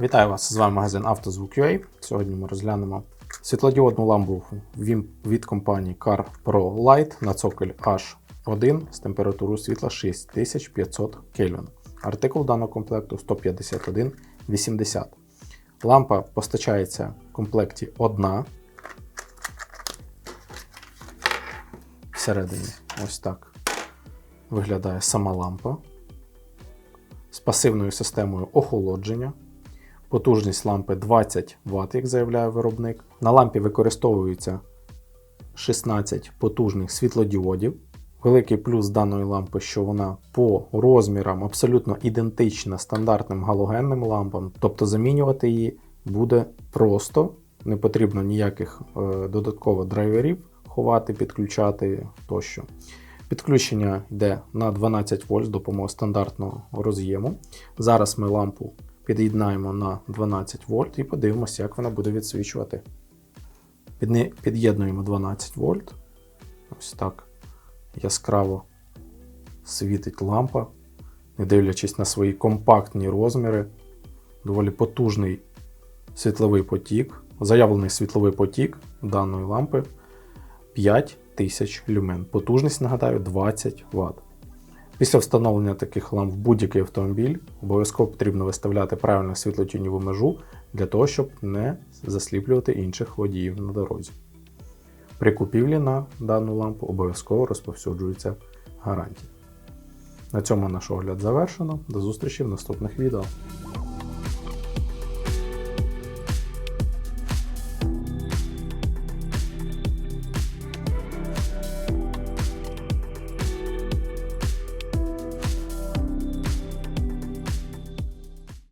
Вітаю вас! З вами магазин «Автозвук.UA». Сьогодні ми розглянемо світлодіодну лампу від компанії Car Pro Light на цоколь H1 з температурою світла 6500 Кельвін. Артикул даного комплекту 15180. Лампа постачається в комплекті одна. Всередині ось так виглядає сама лампа з пасивною системою охолодження. Потужність лампи 20 Вт, як заявляє виробник. На лампі використовується 16 потужних світлодіодів. Великий плюс даної лампи, що вона по розмірам абсолютно ідентична стандартним галогенним лампам, тобто замінювати її буде просто, не потрібно ніяких е, додатково драйверів ховати, підключати тощо. Підключення йде на 12 вольт з допомогою стандартного роз'єму. Зараз ми лампу під'єднаємо на 12 вольт і подивимося, як вона буде відсвічувати. Під'єднуємо 12 вольт. Ось так яскраво світить лампа, не дивлячись на свої компактні розміри, доволі потужний світловий потік. Заявлений світловий потік даної лампи 5000 люмен. Потужність, нагадаю, 20 Вт. Після встановлення таких ламп в будь-який автомобіль обов'язково потрібно виставляти правильну світлотюніву межу для того, щоб не засліплювати інших водіїв на дорозі. При купівлі на дану лампу обов'язково розповсюджується гарантія. На цьому наш огляд завершено. До зустрічі в наступних відео.